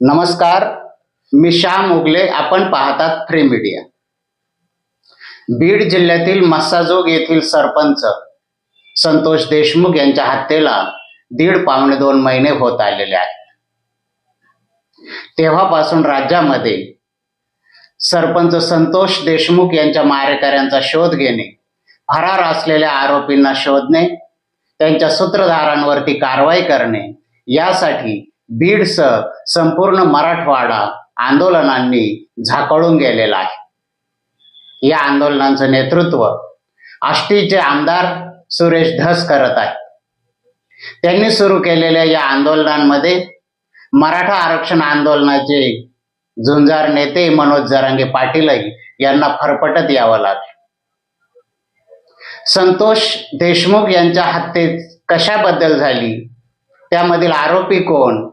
नमस्कार मी श्याम उगले आपण पाहतात फ्री मीडिया बीड जिल्ह्यातील मस्साजोग येथील सरपंच संतोष देशमुख यांच्या हत्येला दीड पावणे दोन महिने होत आलेले आहेत. तेव्हापासून राज्यामध्ये सरपंच संतोष देशमुख यांच्या मारेकऱ्यांचा शोध घेणे फरार असलेल्या आरोपींना शोधणे त्यांच्या सूत्रधारांवरती कारवाई करणे यासाठी बीडसह संपूर्ण मराठवाडा आंदोलनांनी झाकळून गेलेला आहे. या आंदोलनांचं नेतृत्व आष्टीचे आमदार सुरेश धस करत आहेत. त्यांनी सुरू केलेल्या या आंदोलनांमध्ये मराठा आरक्षण आंदोलनाचे झुंजार नेते मनोज जरांगे पाटीलही यांना फरफटत यावं लागलं. संतोष देशमुख यांच्या हत्येत कशाबद्दल झाली? त्यामधील आरोपी कोण?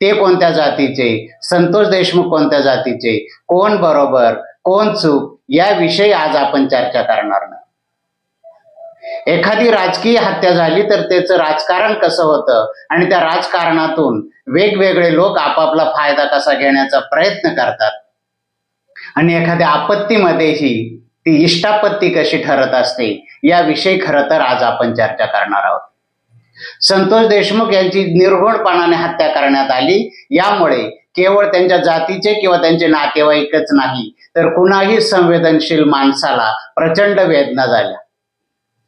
ते कोणत्या जातीचे? संतोष देशमुख कोणत्या जातीचे? कोण बरोबर? कोण चूक? याविषयी आज आपण चर्चा करणार नाही. एखादी राजकीय हत्या झाली तर त्याचं राजकारण कसं होतं? आणि त्या राजकारणातून वेगवेगळे लोक आपापला फायदा कसा घेण्याचा प्रयत्न करतात? आणि एखाद्या आपत्तीमध्येही ती इष्टापत्ती कशी ठरत असते? याविषयी खरं तर आज आपण चर्चा करणार आहोत. संतोष देशमुख यांची निर्घोणपणाने हत्या करण्यात आली. यामुळे केवळ त्यांच्या जातीचे किंवा त्यांचे नातेवाईकच नाही तर कुणाही संवेदनशील माणसाला प्रचंड वेदना झाल्या.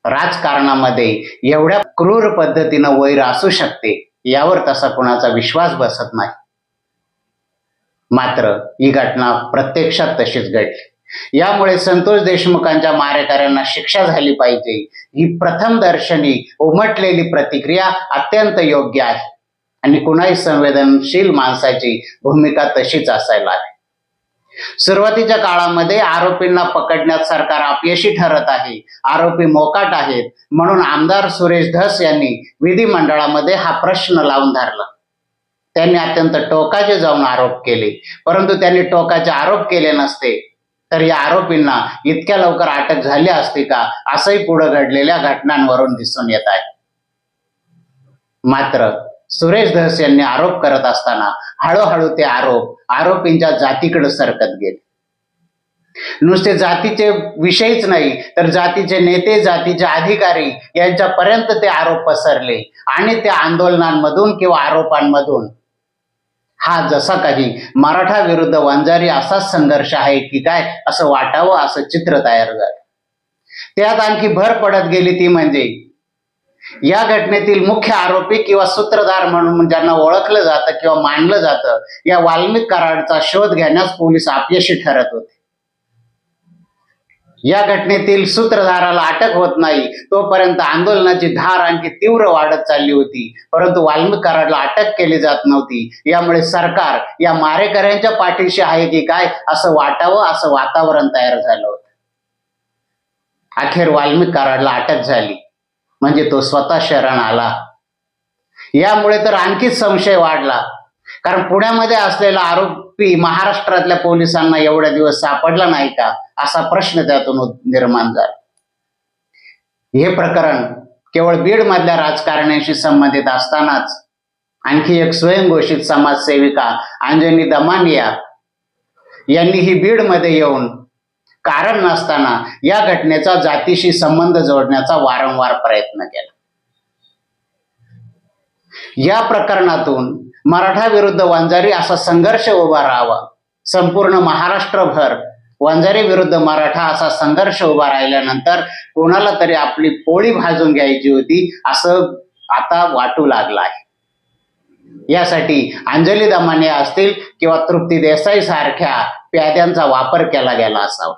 राजकारणामध्ये एवढ्या क्रूर पद्धतीनं वैर असू शकते यावर तसा कुणाचा विश्वास बसत नाही. मात्र ही घटना प्रत्यक्षात तशीच घडली. यामुळे संतोष देशमुखांच्या मारेकऱ्यांना शिक्षा झाली पाहिजे. ही प्रथम दर्शनी उमटलेली प्रतिक्रिया अत्यंत योग्य आहे. आणि कुणाही संवेदनशील माणसाची भूमिका तशीच असायला हवी. सुरुवातीच्या काळामध्ये आरोपींना पकडण्यात सरकार अपयशी ठरत आहे. आरोपी मोकाट आहेत. म्हणून आमदार सुरेश धस यांनी विधिमंडळामध्ये हा प्रश्न लावून धरला. त्यांनी अत्यंत टोकाचे जाऊन आरोप केले. परंतु त्यांनी टोकाचे आरोप केले नसते. तर या आरोपींना इतक्या लवकर अटक झाली असती का? असंही पुढे घडलेल्या घटनांवरून दिसून येत आहे. मात्र सुरेश धस यांनी आरोप करत असताना हळूहळू ते आरोप आरोपींच्या जातीकडे सरकत गेले. नुसते जातीचे विषयच नाही तर जातीचे नेते जातीचे अधिकारी यांच्यापर्यंत ते आरोप पसरले आणि त्या आंदोलनांमधून किंवा आरोपांमधून हा जसा काही मराठा विरुद्ध वंजारी असाच संघर्ष आहे की काय असं वाटावं असं चित्र तयार झालं. त्यात आणखी भर पडत गेली ती म्हणजे या घटनेतील मुख्य आरोपी किंवा सूत्रधार म्हणून ज्यांना ओळखलं जातं किंवा मानलं जातं या वाल्मिक कराडचा शोध घेण्यास पोलीस अपयशी ठरत होते. या घटनेतील सूत्रधाराला अटक होत नाही. तोपर्यंत आंदोलनाची धार आणखी तीव्र वाढत चालली होती. परंतु वाल्मिक अटक केली जात नव्हती. यामुळे सरकार या मारेकऱ्यांच्या पाठीशी आहे की काय असं वाटावं असं वातावरण तयार झालं. होतं अखेर वाल्मिककाराडला अटक झाली. म्हणजे तो स्वतः शरण आला. यामुळे तर आणखीच संशय वाढला. कारण पुण्यामध्ये असलेला आरोप महाराष्ट्रातल्या पोलिसांना एवढ्या दिवस सापडला नाही का? असा प्रश्न त्यातून निर्माण झाला. हे प्रकरण केवळ बीड मधल्या राजकारण्याशी संबंधित असतानाच आणखी एक स्वयंघोषित समाजसेविका अंजनी दमानिया यांनी ही बीडमध्ये येऊन कारण नसताना या घटनेचा जातीशी संबंध जोडण्याचा वारंवार प्रयत्न केला. या प्रकरणातून मराठा विरुद्ध वंजारी असा संघर्ष उभा राहावा. संपूर्ण महाराष्ट्रभर वंजारी विरुद्ध मराठा असा संघर्ष उभा राहिल्यानंतर कोणाला तरी आपली पोळी भाजून घ्यायची होती असं आता वाटू लागलं आहे. यासाठी अंजली दमाने असतील किंवा तृप्ती देसाई सारख्या प्याद्यांचा वापर केला गेला असावा.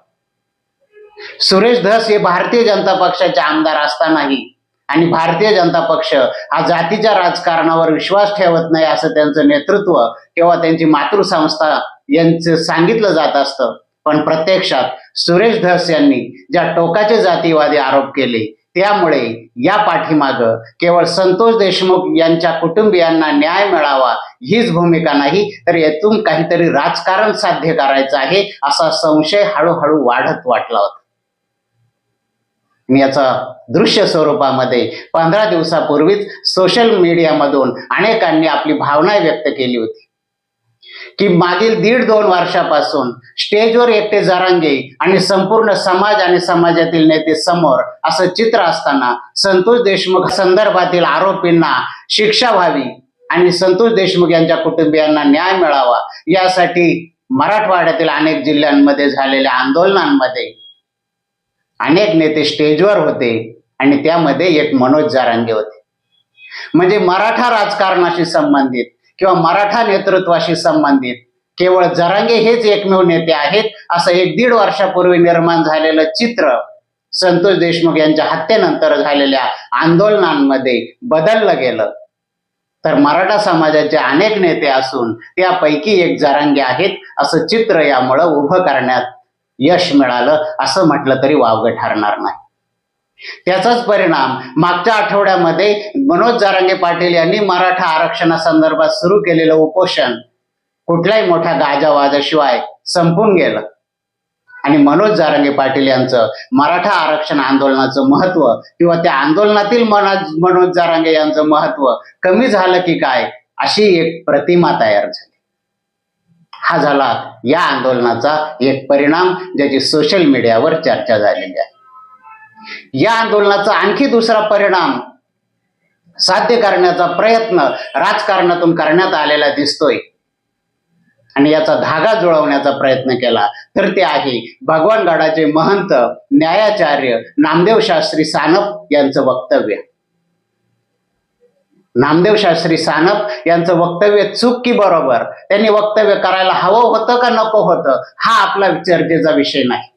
सुरेश धस हे भारतीय जनता पक्षाचे आमदार असतानाही आणि भारतीय जनता पक्ष हा जातीच्या राजकारणावर विश्वास ठेवत नाही असं त्यांचं नेतृत्व किंवा त्यांची मातृसंस्था यांचं सांगितलं जात असतं. पण प्रत्यक्षात सुरेश धस यांनी ज्या टोकाचे जातीवादी आरोप केले त्यामुळे या पाठीमाग केवळ संतोष देशमुख यांच्या कुटुंबियांना न्याय मिळावा हीच भूमिका नाही तर यातून काहीतरी राजकारण साध्य करायचं आहे असा संशय हळूहळू वाढत वाटला होता. आणि याचा दृश्य स्वरूपामध्ये पंधरा दिवसापूर्वीच सोशल मीडियामधून अनेकांनी आपली भावना व्यक्त केली होती. की मागील दीड दोन वर्षापासून स्टेजवर एकटे जरांगे आणि संपूर्ण समाज आणि समाजातील नेते समोर असं चित्र असताना संतोष देशमुख संदर्भातील आरोपींना शिक्षा व्हावी आणि संतोष देशमुख यांच्या कुटुंबियांना न्याय मिळावा यासाठी मराठवाड्यातील अनेक जिल्ह्यांमध्ये झालेल्या आंदोलनांमध्ये अनेक नेते स्टेजवर होते आणि त्यामध्ये एक मनोज जारांगे होते. म्हणजे मराठा राजकारणाशी संबंधित किंवा मराठा नेतृत्वाशी संबंधित केवळ जरांगे हेच एकमेव नेते आहेत असं एक दीड वर्षापूर्वी निर्माण झालेलं चित्र संतोष देशमुख यांच्या हत्येनंतर झालेल्या आंदोलनांमध्ये बदललं गेलं. तर मराठा समाजाचे अनेक नेते असून त्यापैकी एक जरांगे आहेत असं चित्र यामुळं उभं करण्यात यश मिळालं असं म्हटलं तरी वावगं ठरणार नाही. त्याचाच परिणाम मागच्या आठवड्यामध्ये मनोज जारांगे पाटील यांनी मराठा आरक्षणासंदर्भात सुरू केलेलं उपोषण कुठल्याही मोठ्या गाजावाजाशिवाय संपून गेलं. आणि मनोज जारांगे पाटील यांचं मराठा आरक्षण आंदोलनाचं महत्त्व किंवा त्या आंदोलनातील मनोज मनोज जारांगे यांचं महत्त्व कमी झालं की काय अशी एक प्रतिमा तयार झाली. हा झाला या आंदोलनाचा एक परिणाम ज्याची सोशल मीडियावर चर्चा झालेली आहे. या आंदोलनाचा आणखी दुसरा परिणाम साध्य करण्याचा प्रयत्न राजकारणातून करण्यात आलेला दिसतोय. आणि याचा धागा जुळवण्याचा प्रयत्न केला. तर ते आहे भगवानगडाचे महंत न्यायाचार्य नामदेव शास्त्री सानप यांचं वक्तव्य. नामदेव शास्त्री सानप यांचं वक्तव्य चूक की बरोबर? त्यांनी वक्तव्य करायला हवं होतं का नको होतं? हा आपला चर्चेचा विषय नाही.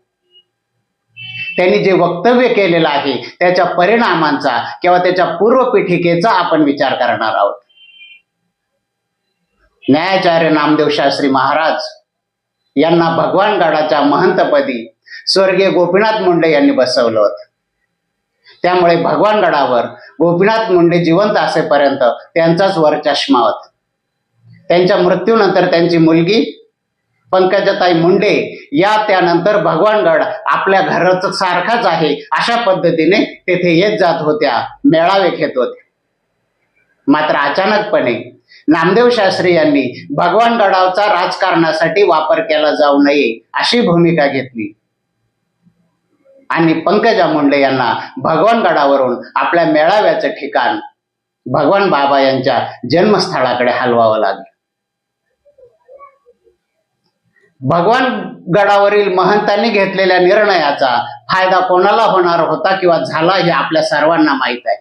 त्यांनी जे वक्तव्य केलेलं आहे त्याच्या परिणामांचा किंवा त्याच्या पूर्वपीठिकेचा आपण विचार करणार आहोत. न्यायाचार्य नामदेव शास्त्री महाराज यांना भगवानगडाच्या महंतपदी स्वर्गीय गोपीनाथ मुंडे यांनी बसवलं होतं. त्यामुळे भगवानगडावर गोपीनाथ मुंडे जिवंत असेपर्यंत त्यांचाच वरचष्मा होता. त्यांच्या मृत्यूनंतर त्यांची मुलगी पंकजाताई मुंडे या त्यानंतर भगवानगड आपल्या घराचं सारखाच आहे अशा पद्धतीने तेथे येत जात होत्या मेळावे घेत होते मात्र अचानकपणे नामदेव शास्त्री यांनी भगवानगडाचा राजकारणासाठी वापर केला जाऊ नये अशी भूमिका घेतली. आणि पंकजा मुंडे यांना भगवानगडावरून आपल्या मेळाव्याचं ठिकाण भगवान बाबा यांच्या जन्मस्थळाकडे हलवावं लागलं. भगवान गडावरील महंतांनी घेतलेल्या निर्णयाचा फायदा कोणाला होणार होता किंवा झाला हे आपल्या सर्वांना माहीत आहे.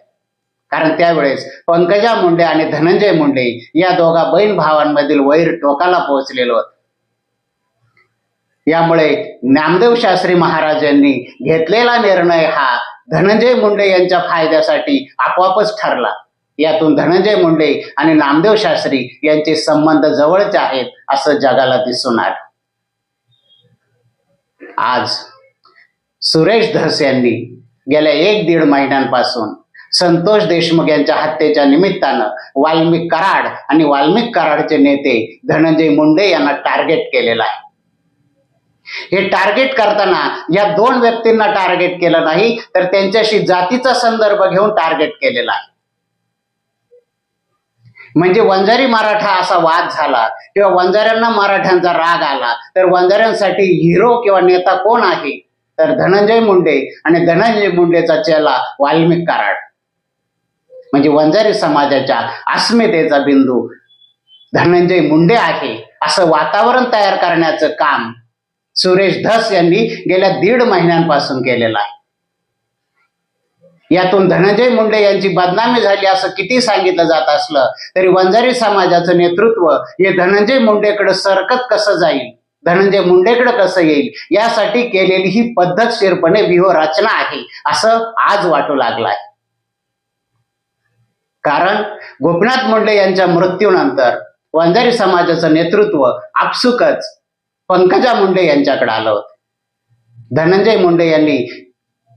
कारण त्यावेळेस पंकजा मुंडे आणि धनंजय मुंडे या दोघा बहीण भावांमधील वैर टोकाला पोहोचलेलं होतं. यामुळे नामदेव शास्त्री महाराज यांनी घेतलेला निर्णय हा धनंजय मुंडे यांच्या फायद्यासाठी आपोआपच ठरला. यातून धनंजय मुंडे आणि नामदेव शास्त्री यांचे संबंध जवळचे आहेत असं जगाला दिसून आलं. आज सुरेश धस यांनी गेल्या एक दीड महिन्यांपासून संतोष देशमुख यांच्या हत्येच्या निमित्तानं वाल्मिक कराड आणि वाल्मिक कराडचे नेते धनंजय मुंडे यांना टार्गेट केलेलं आहे. हे टार्गेट करताना या दोन व्यक्तींना टार्गेट केलं नाही तर त्यांच्याशी जातीचा संदर्भ घेऊन टार्गेट केलेला आहे. म्हणजे वंजारी मराठा असा वाद झाला किंवा वंजाऱ्यांना मराठ्यांचा राग आला तर वंजाऱ्यांसाठी हिरो किंवा नेता कोण आहे? तर धनंजय मुंडे आणि धनंजय मुंडेचा चेला वाल्मिक कराड. म्हणजे वंजारी समाजाच्या अस्मितेचा बिंदू धनंजय मुंडे आहे असं वातावरण तयार करण्याचं काम सुरेश धस यांनी गेल्या दीड महिन्यांपासून केलेला आहे. यातून धनंजय मुंडे यांची बदनामी झाली असं किती सांगितलं जात असलं तरी वंजारी समाजाचं नेतृत्व हे धनंजय मुंडेकडे सरकत कसं जाईल? धनंजय मुंडेकडे कसं येईल? यासाठी केलेली ही पद्धतशीरपणे व्यूह रचना आहे असं आज वाटू लागलं आहे कारण गोपीनाथ मुंडे यांच्या मृत्यूनंतर वंजारी समाजाचं नेतृत्व आपसुकच पंकजा मुंडे यांच्याकडे आलं होतं. धनंजय मुंडे यांनी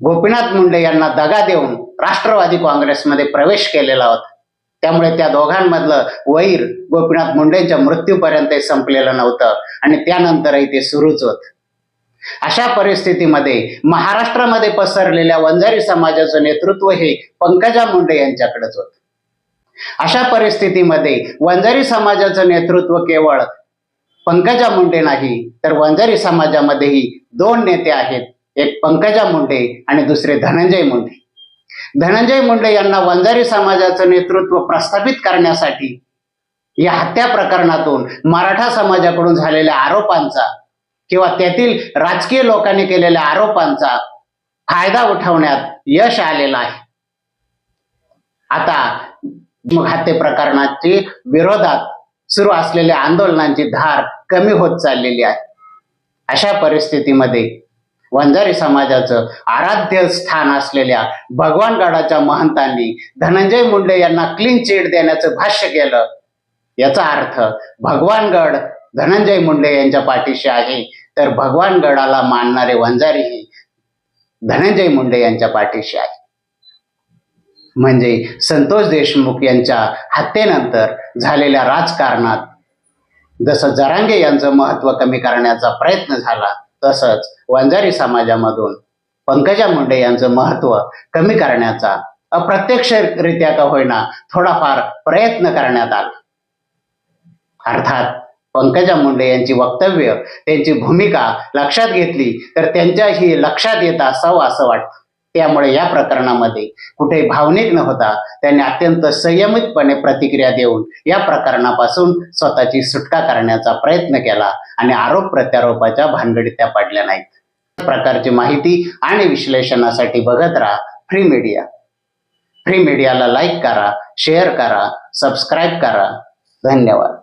गोपीनाथ मुंडे यांना दगा देऊन राष्ट्रवादी काँग्रेसमध्ये प्रवेश केलेला होता. त्यामुळे त्या दोघांमधलं वैर गोपीनाथ मुंडेंच्या मृत्यूपर्यंत संपलेलं नव्हतं आणि त्यानंतरही ते सुरूच होत. अशा परिस्थितीमध्ये महाराष्ट्रामध्ये पसरलेल्या वंजारी समाजाचं नेतृत्व हे पंकजा मुंडे यांच्याकडेच होत. अशा परिस्थितीमध्ये वंजारी समाजाचं नेतृत्व केवळ पंकजा मुंडे नाही तर वंजारी समाजामध्येही दोन नेते आहेत. एक पंकजा मुंडे आणि दुसरे धनंजय मुंडे. धनंजय मुंडे यांना वंजारी समाजाचं नेतृत्व प्रस्थापित करण्यासाठी या हत्या प्रकरणातून मराठा समाजाकडून झालेल्या आरोपांचा किंवा त्यातील राजकीय लोकांनी केलेल्या आरोपांचा फायदा उठवण्यात यश आलेलं आहे. आता हत्ये प्रकरणाची विरोधात सुरू असलेल्या आंदोलनांची धार कमी होत चाललेली आहे. अशा परिस्थितीमध्ये वंजारी समाजाचं आराध्य स्थान असलेल्या भगवानगडाच्या महंतांनी धनंजय मुंडे यांना क्लीन चिट देण्याचं भाष्य केलं. याचा अर्थ भगवानगड धनंजय मुंडे यांच्या पाठीशी आहे तर भगवानगडाला मानणारे वंजारीही धनंजय मुंडे यांच्या पाठीशी आहे. म्हणजे संतोष देशमुख यांच्या हत्येनंतर झालेल्या राजकारणात जसं जरांगे यांचं महत्त्व कमी करण्याचा प्रयत्न झाला तसंच वंजारी समाजामधून पंकजा मुंडे यांचं महत्त्व कमी करण्याचा अप्रत्यक्षरित्या का होईना थोडाफार प्रयत्न करण्यात आला. अर्थात पंकजा मुंडे यांची वक्तव्य त्यांची भूमिका लक्षात घेतली तर त्यांच्याही लक्षात येत असावं असं वाटतं. त्यामुळे या प्रकरणामध्ये कुठे भावनिक न होता त्यांनी अत्यंत संयमितपणे प्रतिक्रिया देऊन या प्रकरणापासून स्वतःची सुटका करण्याचा प्रयत्न केला आणि आरोप प्रत्यारोपाच्या भानगडीत त्या पडल्या नाहीत. या प्रकारची माहिती आणि विश्लेषणासाठी बघत राहा फ्री मीडिया. फ्री मीडियाला लाईक करा शेअर करा सबस्क्राईब करा. धन्यवाद.